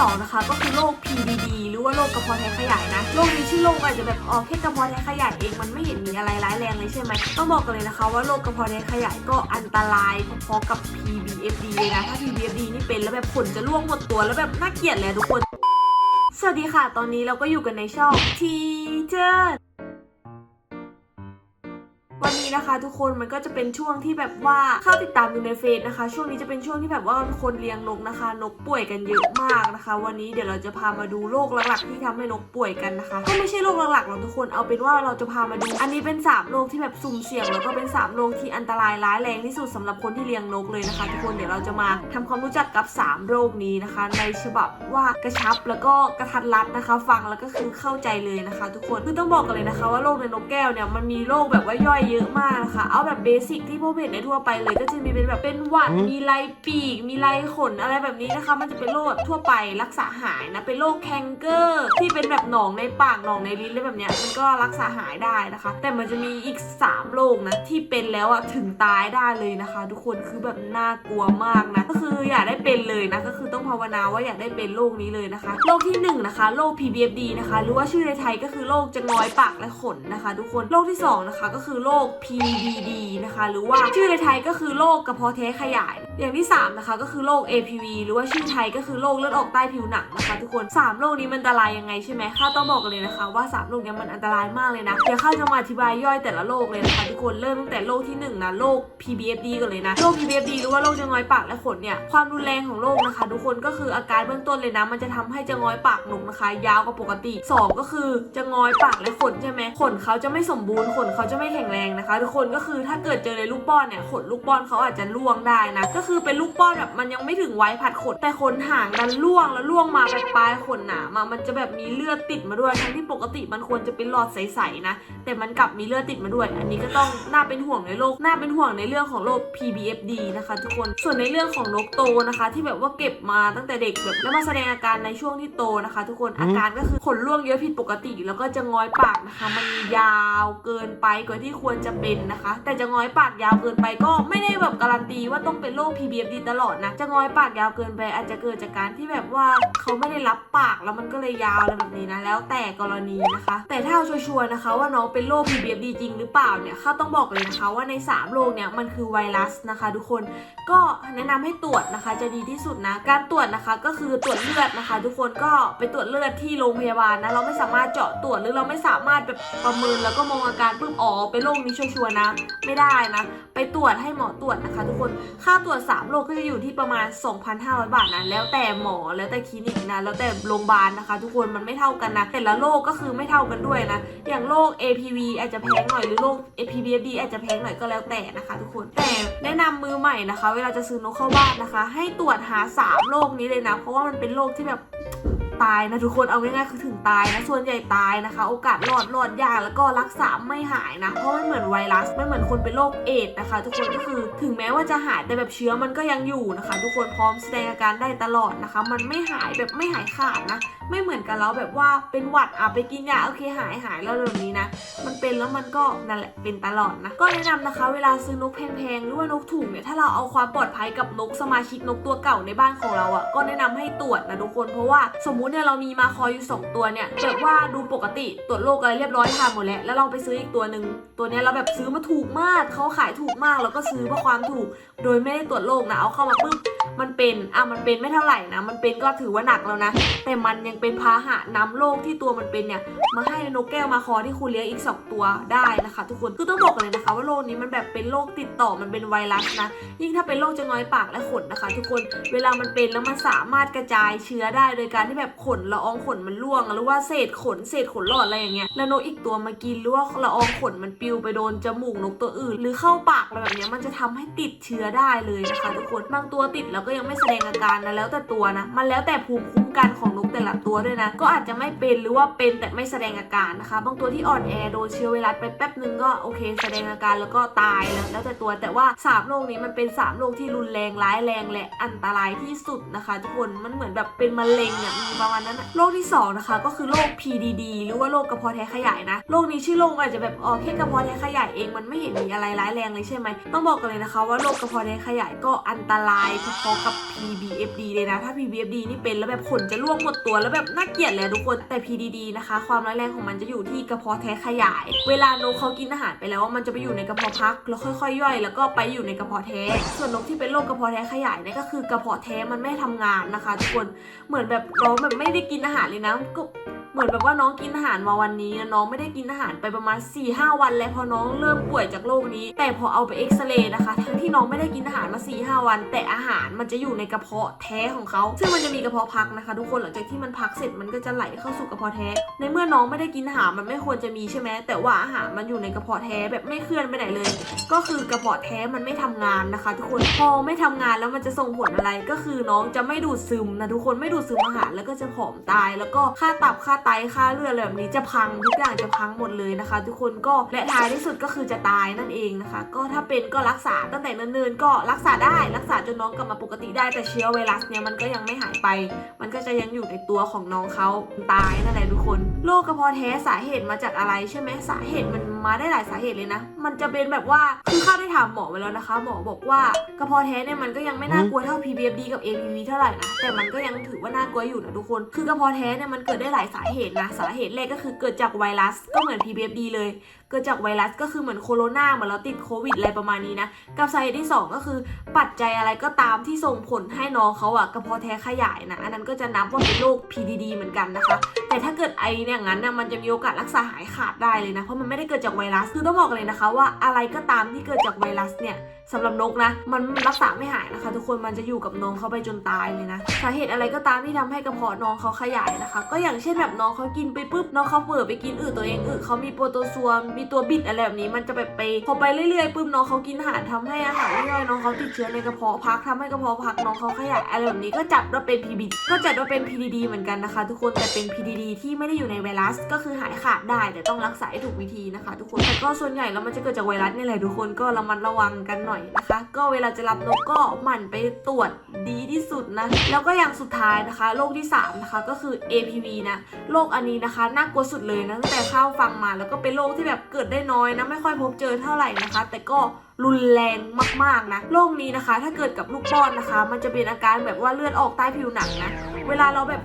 2นะคะก็คือโรค PDD หรือว่าโรคกระเพาะแท้ขยายนะโรคนี้ชื่อโรคอาจจะแบบอ๋อแค่กระเพาะแท้ขยายเองมันไม่เห็นมีอะไรร้ายแรงเลยใช่ไหมต้องบอกกันเลยนะคะว่าโรคกระเพาะแท้ขยายก็อันตรายพอๆกับ PBFD เลยนะถ้า PBFD นี่เป็นแล้วแบบขนจะร่วงหมดตัวแล้วแบบน่าเกลียดเลยอะทุกคน สวัสดีค่ะ ตอนนี้เราก็อยู่กันในช่องทีเจอ วันนี้นะคะ ทุกคนมันก็จะเป็นช่วงที่แบบว่าเข้าติดตามอยู่ในเฟซนะคะ ช่วงนี้จะเป็นช่วงที่แบบว่าคนเลี้ยงนกนะคะนกป่วยกันเยอะมากนะคะ วันนี้เดี๋ยวเราจะพามาดูโรคหลักๆที่ทำให้นกป่วยกันนะคะก็ไม่ใช่โรคหลักๆหรอกทุกคนเอาเป็นว่าเราจะพามาดู อันนี้เป็นสามโรคที่แบบสุ่มเสี่ยงแล้วก็เป็นสามโรคที่อันตรายร้ายแรงที่สุดสำหรับคนที่เลี้ยงนกเลยนะคะทุกคนเดี๋ยวเราจะมาทำความรู้จักกับสามโรคนี้นะคะ ในฉบับว่ากระชับแล้วก็กระทัดรัดนะคะ ฟังแล้วก็คือเข้าใจเลยนะคะ ทุกคนคือต้องบอกกันเลยนะคะ ว่าโรคในนกแก้วเนี่ยมันมีโรคแบบว่าย่อยเยอะมากนะคะเอาแบบเบสิกที่พวกเห็นในทั่วไปเลย ก็จะมีเป็นแบบเป็นหวัดมีไรปีก มีไรขนอะไรแบบนี้นะคะ มันจะเป็นโรคแบบทั่วไปรักษาหายนะเป็นโรคแคนเกอร์ ที่เป็นแบบหนองในปากหนองในลิ้นอะไรแบบเนี้ยมันก็รักษาหายได้นะคะ แต่มันจะมีอีก 3 โรคนะที่เป็นแล้วอะถึงตายได้เลยนะคะ ทุกคนคือแบบน่ากลัวมากนะก็คืออย่าได้เป็นเลยนะก็คือต้องภาวนาว่าอย่าได้เป็นโรคนี้เลยนะคะโรคที่หนึ่งนะคะโรค PBFD นะคะหรือว่าชื่อในไทยก็คือโรคจะงอยปากและขนนะคะ ทุกคนโรคที่สองนะคะก็คือโรคค PDD นะคะ หรือว่าชื่อในไทยก็คือโรคกระเพาะแท้ขยาย อย่างที่สามนะคะ ก็คือโรค APV หรือว่าชื่อไทยก็คือโรคเลือดออกใต้ผิวหนังนะคะทุกคนสามโรคนี้มันอันตรายยังไงใช่ไหมข้าต้องบอกเลยนะคะ ว่าสามโรคนี้มันอันตรายมากเลยนะ เดี๋ยวข้าจะมาอธิบายย่อยแต่ละโรคเลยนะคะทุกคน เริ่มตั้งแต่โรคที่หนึ่งนะโรค PBFD ก่อนเลยนะ โรค PBFD หรือว่าโรคจะงอยปากและขนเนี่ย ความรุนแรงของโรคนะคะ ทุกคนก็คืออาการเบื้องต้นเลยนะ มันจะทำให้จะงอยปากหนุกนะคะ ยาวกว่าปกติสองก็คือจะงอยปากและขนใช่ไหมขนเขาจะไม่สมบูรณ์ ขนเขาจะไม่แข็งแรงนะคะ ทุกคนก็คือถ้าเกิดเจอในลูกป้อนเนี่ยขนลูกป้อนเขาอาจจะร่วงได้นะ ก็คือเป็นลูกป้อนแบบมันยังไม่ถึงไว้ผัดขนแต่ขนห่างดันร่วงแล้วร่วงมาปลายๆขนหนามามันจะแบบมีเลือดติดมาด้วยทั้งที่ปกติมันควรจะเป็นหลอดใสๆนะแต่มันกลับมีเลือดติดมาด้วย อันนี้ก็ต้องน่าเป็นห่วงในโรคน่าเป็นห่วงในเรื่องของโรค PBFD นะคะ ทุกคนส่วนในเรื่องของนกโตนะคะ ที่แบบว่าเก็บมาตั้งแต่เด็กแบบแล้วมาแสดงอาการในช่วงที่โตนะคะ ทุกคนอาการก็คือขนร่วงเยอะผิดปกติ แล้วก็จะงอยปากนะคะ มันยาวเกินไปกว่าที่ควรจะเป็นนะคะ แต่จะงอยปากยาวเกินไปก็ไม่ได้แบบการันตีว่าต้องเป็นโรค PBFD ตลอดนะ จะงอยปากยาวเกินไปอาจจะเกิดจากการที่แบบว่าเขาไม่ได้รับปากแล้วมันก็เลยยาวอะไรแบบนี้นะ แล้วแต่กรณีนะคะ แต่ถ้าเอาชัวร์นะคะว่าน้องเป็นโรค PBFD จริงหรือเปล่าเนี่ยข้าต้องบอกเลยนะคะว่าใน 3 โรคเนี่ยมันคือไวรัสนะคะ ทุกคนก็แนะนำให้ตรวจนะคะจะดีที่สุดนะ การตรวจนะคะก็คือตรวจเลือดนะคะ ทุกคนก็ไปตรวจเลือดที่โรงพยาบาลนะเราไม่สามารถเจาะตรวจหรือเราไม่สามารถแบบประเมินแล้วก็มองอาการปุ๊บอ๋อเป็นโรคนี้ชัวร์นะ ไม่ได้นะ ไปตรวจให้หมอตรวจนะคะ ทุกคนค่าตรวจ3โรคก็จะอยู่ที่ประมาณ 2,500 บาทนะแล้วแต่หมอแล้วแต่คลินิกนะแล้วแต่โรงพยาบาลนะคะ ทุกคนมันไม่เท่ากันนะแต่ละโรคก็คือไม่เท่ากันด้วยนะ อย่างโรค APV อาจจะแพงหน่อยหรือโรค APVD อาจจะแพงหน่อยก็แล้วแต่นะคะ ทุกคนแต่แนะนำมือใหม่นะคะ เวลาจะซื้อนกเข้าบ้านนะคะ ให้ตรวจหา3โรคนี้เลยนะ เพราะว่ามันเป็นโรคที่แบบ ตายนะทุกคนเอาง่ายๆคือถึงตายนะส่วนใหญ่ตายนะคะ โอกาสรอดรอดยากแล้วก็รักษาไม่หายนะ เพราะมันเหมือนไวรัสไมันเหมือนคนเป็นโรคเอดส์นะคะ ทุกคนก็คือถึงแม้ว่าจะหายแต่แบบเชื้อมันก็ยังอยู่นะคะ ทุกคนพร้อมแสดงอาการได้ตลอดนะคะ มันไม่หายแบบไม่หายขาดนะ ไม่เหมือนกันแล้วแบบว่าเป็นหวัดอะไปกินยาโอเคหายหายแล้วแบบนี้นะ มันเป็นแล้วมันก็นั่นแหละเป็นตลอดนะก็แนะนำนะคะ เวลาซื้อนกแพงๆหรือว่านกถูกเนี่ยถ้าเราเอาความปลอดภัยกับนกสมาชิกนกตัวเก่าในบ้านของเราอะ่ะก็แนะนำให้ตรวจนะทุกคนเพราะว่าสมมุติเนี่ยเรามีมาคอยอยู่2ตัวเนี่ยแบบว่าดูปกติตรวจโรคอะไรเรียบร้อยทานหมดแล้วแล้วเราไปซื้ออีกตัวหนึ่งตัวเนี้ยเราแบบซื้อมาถูกมากเขาขายถูกมากแล้วก็ซื้อเพราะความถูก โดยไม่ได้ตรวจโรคนะเอาเข้ามาปุ๊บ มันเป็นอะมันเป็นไม่เท่าไหร่นะ มันเป็นก็ถือว่าหนักแล้วนะ แต่มันยังเป็นพาหะนำโรคที่ตัวมันเป็นเนี่ย มาให้นกแก้วมาคอที่คุณเลี้ยงอีก 2 ตัวได้นะคะ ทุกคน คือต้องบอกเลยนะคะ ว่าโรคนี้มันแบบเป็นโรคติดต่อ มันเป็นไวรัสนะ ยิ่งถ้าเป็นโรคจะงอยปากและขนนะคะ ทุกคน เวลามันเป็นแล้วมันสามารถกระจายเชื้อได้โดยการที่แบบขนละอองขนมันร่วง หรือว่าเศษขนเศษขนหลอดอะไรอย่างเงี้ย แล้วนกอีกตัวมากินหรือว่าละอองขนมันปิวไปโดนจมูกนกตัวอื่น หรือเข้าปากอะไรแบบเนี้ยมันจะทำให้ติดเชื้อได้เลยนะคะ ทุกคน บางตัวติดแล้วก็ยังไม่แสดงอาการนะแล้วแต่ตัวนะ มันแล้วแต่ภูมิคุ้มกันของนกแต่ละตัวด้วยนะ ก็อาจจะไม่เป็นหรือว่าเป็นแต่ไม่แสดงอาการนะคะ บางตัวที่อ่อนแอโดนเชื้อไวรัสไปแป๊บนึงก็โอเค แสดงอาการแล้วก็ตายแล้วแล้วแต่ตัวแต่ว่าสามโรคนี้มันเป็นสามโรคที่รุนแรงร้ายแรงและอันตรายที่สุดนะคะทุกคนมันเหมือนแบบเป็นมะเร็งอะมีประมาณนั้นอะโรคที่สองนะคะก็คือโรค PDD หรือว่าโรคกระเพาะแท้ขยายนะโรคนี้ชื่อโรคอาจจะแบบอ๋อแค่กระเพาะแท้ขยายเองมันไม่เห็นมีอะไรร้ายแรงเลยใช่ไหมต้องบอกกันเลยนะคะ ว่าโรคกระเพาะแท้ขยายก็อันตรายพอๆกับ PBFD เลยนะ ถ้า PBFD นี่เป็นแล้วแบบขนจะร่วงหมดตัวแล้วแบบน่าเกลียดเลยทุกคน แต่ PDD นะคะ ความร้ายแรงของมันจะอยู่ที่กระเพาะแท้ขยาย เวลานกเขากินอาหารไปแล้วมันจะไปอยู่ในกระเพาะพักแล้วค่อยๆย่อย แล้วก็ไปอยู่ในกระเพาะแท้ ส่วนนกที่เป็นโรคกระเพาะแท้ขยายเนี่ยก็คือกระเพาะแท้มันไม่ทำงานนะคะ ทุกคน เหมือนแบบน้องแบบไม่ได้กินอาหารเลยนะก็ เหมือนแบบว่าน้องกินอาหารมาวันนี้น้องไม่ได้กินอาหารไปประมาณ4ี่ห้าวันแล้วพอน้องเริ่มป่วยจากโรคนี้ แต่พอเอาไปเอ็กซเรย์นะคะ ทั้งที่น้องไม่ได้กินอาหารมา4ี่ห้าวัน แต่อาหารมันจะอยู่ในกระเพาะแท้ของเขา ซึ่งมันจะมีกระเพาะพักนะคะ ทุกคนหลังจากที่มันพักเสร็จมันก็จะไหลเข้าสู่กระเพาะแท้ ในเมื่อน้องไม่ได้กินอาหารมันไม่ควรจะมีใช่ไหมแต่ว่าอาหารมันอยู่ในกระเพาะแท้แบบไม่เคลื่อนไปไหนเลย ก็คือกระเพาะแท้มันไม่ทำงานนะคะ ทุกคนพอไม่ทำงานแล้วมันจะส่งผลอะไรก็คือน้องจะไม่ดูดซึมนะทุกคนไม่ดูดซึมอาหารแล้วก็จะผอมตายแล้วก็ค่าตับค่าไตค่าเลือดอะไรแบบนี้จะพังทุกอย่างจะพังหมดเลยนะคะ ทุกคนก็และท้ายที่สุดก็คือจะตายนั่นเองนะคะ ก็ถ้าเป็นก็รักษาตั้งแต่เนิ่นๆก็รักษาได้รักษาจนน้องกลับมาปกติได้แต่เชื้อไวรัสเนี่ยมันก็ยังไม่หายไป มันก็จะยังอยู่ในตัวของน้องเขาตายนั่นแหละทุกคนโรคกระเพาะแท้สาเหตุมาจากอะไรใช่ไหมสาเหตุมัน มาได้หลายสาเหตุเลยนะ มันจะเป็นแบบว่าคือข้าได้ถามหมอไปแล้วนะคะ หมอบอกว่ากระเพาะแท้เนี่ยมันก็ยังไม่น่ากลัวเท่า PBFD กับ APV เท่าไหร่นะ แต่มันก็ยังถือว่าน่ากลัวอยู่นะทุกคน คือกระเพาะแท้เนี่ยมันเกิดได้หลายสาเหตุนะ สาเหตุแรกก็คือเกิดจากไวรัส ก็เหมือน PBFD เลย เกิดจากไวรัสก็คือเหมือนโคโรนาเหมือนเราติดโควิดอะไรประมาณนี้นะ กับสาเหตุที่ 2 ก็คือปัจจัยอะไรก็ตามที่ส่งผลให้น้องเขาอะกระเพาะแท้ขยายนะ อันนั้นก็จะนับว่าเป็นโรค PDD เหมือนกันนะคะ แต่ถ้าเกิดไอเนี่ยงั้นนะมันจะมีโอกาสรักษาหายขาดได้เลยนะ เพราะมันไม่ได้เกิดจากไวรัส คือต้องบอกเลยนะคะว่าอะไรก็ตามที่เกิดจากไวรัสเนี่ยสำหรับนกนะ มันรักษาไม่หายนะคะ ทุกคนมันจะอยู่กับน้องเขาไปจนตายเลยนะสาเหตุอะไรก็ตามที่ทำให้กระเพาะน้องเขาขยายนะคะ ก็อย่างเช่นแบบน้องเขากินไปปุ๊บน้องเขาเปิดไปกินอืดตัวเองอืดเขามีโปรโตซัวมีตัวบิดอะไรแบบนี้มันจะไปไปพอไปเรื่อยๆปุ๊บน้องเขากินอาหารทำให้อาหารไม่ย่อยน้องเขาติดเชื้อในกระเพาะพักทำให้กระเพาะพักน้องเขาขยายอะไรแบบนี้ก็จัดว่าเป็น PBD ก็จัดว่าเป็น PDD เหมือนกันนะคะ ทุกคนแต่เป็น PDD ที่ไม่ได้อยู่ในไวรัส ก็คือหายขาดได้แต่ต้องรักษาให้ถูกวิธีนะคะทุกคนแต่ก็ส่วนใหญ่แล้วมันจะเกิดจากไวรัสนี่แหละทุกคนก็ระมัดระวังกันหน่อยนะคะ ก็เวลาจะรับนกก็หมั่นไปตรวจดีที่สุดนะ แล้วก็อย่างสุดท้ายนะคะโรคที่สามนะคะก็คือ APV นะโรคอันนี้นะคะน่ากลัวสุดเลยนะตั้งแต่เข้าฟังมาแล้วก็เป็นโรคที่แบบเกิดได้น้อยนะไม่ค่อยพบเจอเท่าไหร่นะคะ แต่ก็รุนแรงมากๆนะโรคนี้นะคะ ถ้าเกิดกับลูกป้อนนะคะ มันจะเป็นอาการแบบว่าเลือดออกใต้ผิวหนังนะเวลาเราแบบ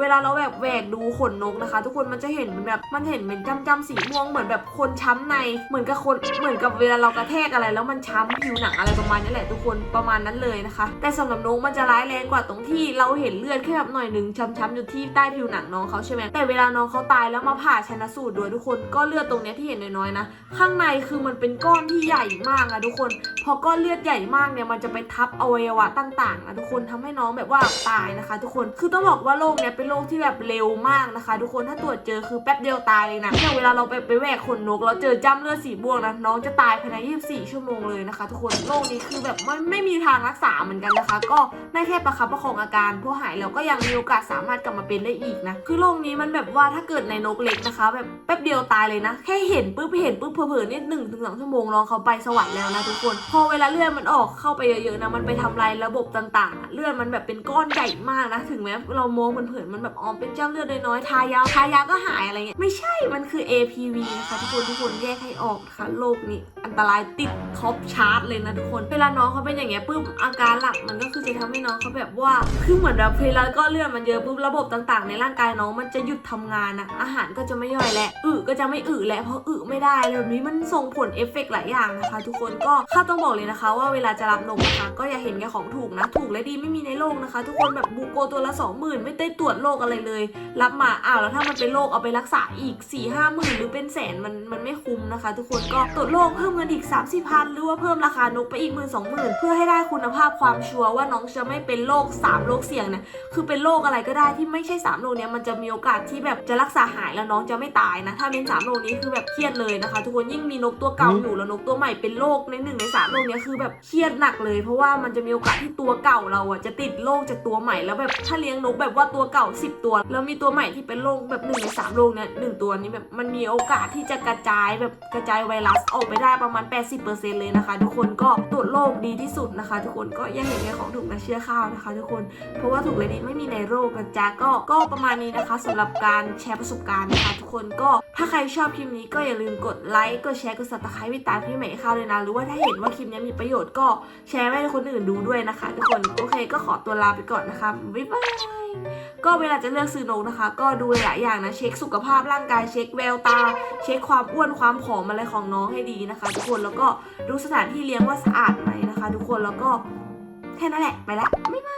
เวลาเราแบบแหวกดูขนนกนะคะ ทุกคนมันจะเห็นเป็นแบบมันเห็นเป็นจ้ำจ้ำสีม่วงเหมือนแบบคนช้ำใน เหมือนกับคนเหมือนกับเวลาเรากระแทกอะไร แล้วมันช้ำผิวหนังอะไรประมาณนี้แหละทุกคนประมาณนั้นเลยนะคะ แต่สำหรับนกมันจะร้ายแรงกว่าตรงที่เราเห็นเลือดแค่แบบหน่อยหนึ่งช้ำๆอยู่ที่ใต้ผิวหนังน้องเขาใช่ไหมแต่เวลาน้องเขาตายแล้วมาผ่าชนะสูตรด้วยทุกคนก็เลือดตรงนี้ที่เห็นน้อยๆนะ ข้างในคือมันเป็นก้อนที่ใหญ่มากอะทุกคน พอก้อนเลือดใหญ่มากเนี่ยมันจะไปทับอวัยวะต่างๆอะทุกคนทำให้น้องแบบว่าตายนะคะ ทุกคนคือต้องบอกว่าโรคเนี้ยเป็นโรคที่แบบเร็วมากนะคะ ทุกคนถ้าตรวจเจอคือแป๊บเดียวตายเลยนะอย่างเวลาเราไปไปแหวกขนนกแล้วเจอจ้ำเลือดสีม่วงนะน้องจะตายภายใน 24 ชั่วโมงเลยนะคะ ทุกคนโรคนี้คือแบบไม่ไม่มีทางรักษาเหมือนกันนะคะ ก็ได้แค่ประคับประคองอาการพอหายแล้วก็ยังมีโอกาสสามารถกลับมาเป็นได้อีกนะคือโรคนี้มันแบบว่าถ้าเกิดในนกเล็กนะคะ แบบแป๊บเดียวตายเลยนะ แค่เห็นปุ๊บเห็นปุ๊บเผลอๆนิดหนึ่งถึงสองชั่วโมงน้องเขาไปสวรรค์แล้วนะทุกคน พอเวลาเลือดมันออกเข้าไปเยอะๆนะมันไปทำลายระบบต่างๆ เลือดมันแบบเป็นก้อนใหญ่มากนะ ถึงแม้เรามองเผินๆมันแบบอ๋อเป็นเจ้าเลือดน้อยๆทายาทายาก็หายอะไรเงี้ยไม่ใช่มันคือ APV นะคะทุกคนทุกคนแยกให้ออกนะคะโรคนี้อันตรายติดท็อปชาร์ตเลยนะทุกคนเวลาน้องเขาเป็นอย่างเงี้ยปุ๊บอาการหลักมันก็คือจะทำให้น้องเขาแบบว่าคือเหมือนแบบเวลาก็เลือดมันเยอะปุ๊บระบบต่างๆ ในร่างกายน้องมันจะหยุดทำงานนะอาหารก็จะไม่ย่อยและอึก็จะไม่อึและเพราะอึไม่ได้เลยแบบนี้มันส่งผลเอฟเฟกต์หลายอย่างนะคะ ทุกคนก็ข้าต้องบอกเลยนะคะ ว่าเวลาจะรับนมนะคะก็อย่าเห็นแก่ของถูกนะ ถูกและดีไม่มีในโลกนะคะ ทุกคนแบบบูโกตัวละ20,000ไม่ได้ตรวจโรคอะไรเลย รับมาอ้าวแล้วถ้ามันเป็นโรคเอาไปรักษาอีก4ี่ห้าหมื่นหรือเป็นแสนมันมันไม่คุ้มนะคะ ทุกคนก็ตรวจโรคเพิ่มเงินอีก3 4 0 0 0หรือว่าเพิ่มราคานกไปอีกหมื่นสองหมื่นเพื่อให้ได้คุณภาพความชัวร์ว่าน้องจะไม่เป็นโรค3โรคเสี่ยงเนี่ยคือเป็นโรคอะไรก็ได้ที่ไม่ใช่3โรคเนี้ยมันจะมีโอกาสที่แบบจะรักษาหายแล้วน้องจะไม่ตายนะถ้าเป็น3โรคนี้คือแบบเครียดเลยนะคะ ทุกคนยิ่งมีนกตัวเก่าอยู่แล้วนกตัวใหม่เป็นโรคในหนึ่งในสามโรคเนี้ยคือแบบเครียดหนักเลย เพราะว่ามันจะมีโอกาสที่ตัวเก่าเราอะจะติดโรคจากตัวใหม่แล้วแบบถ้าเลี้ยงนกแบบว่าตัวเก่า10 ตัว แล้วมีตัวใหม่ที่เป็นโรคแบบหนึ่งในสามโรคเนี้ยหนึ่งตัวนี้แบบมันมีโอกาสที่จะกระจายแบบกระจายไวรัสออกไปได้ประมาณ 80%เลยนะคะ ทุกคนก็ตรวจโรคดีที่สุดนะคะ ทุกคนก็อยังเห็นในของถูกนะเชื่อข้าวนะคะ ทุกคนเพราะว่าถูกเลยดีไม่มีในโรคนะจ๊ะก็ก็ประมาณนี้นะคะสำหรับการแชร์ประสบการณ์นะคะทุกคนก็ถ้าใครชอบคลิปนี้ก็อย่าลืมกดไลค์กดแชร์กด subscribe วิตามพี่ใหม่ข้าวเลยนะหรือว่าถ้าเห็นว่าคลิปนี้มีประโยชน์ก็แชร์ให้คนอื่นดูด้วยนะคะ ทุกคนโอเค ก็ขอตัวลาไปก่อนนะคะบ๊ายบาย ก็เวลาจะเลือกซื้อนกนะคะ ก็ดูหลายอย่างนะเช็คสุขภาพร่างกายเช็คแววตา เช็คความอ้วนความผอมอะไรของน้องให้ดีนะคะ ทุกคนแล้วก็ดูสถานที่เลี้ยงว่าสะอาดไหมนะคะ ทุกคนแล้วก็แค่นั้นแหละไปละบ๊ายบาย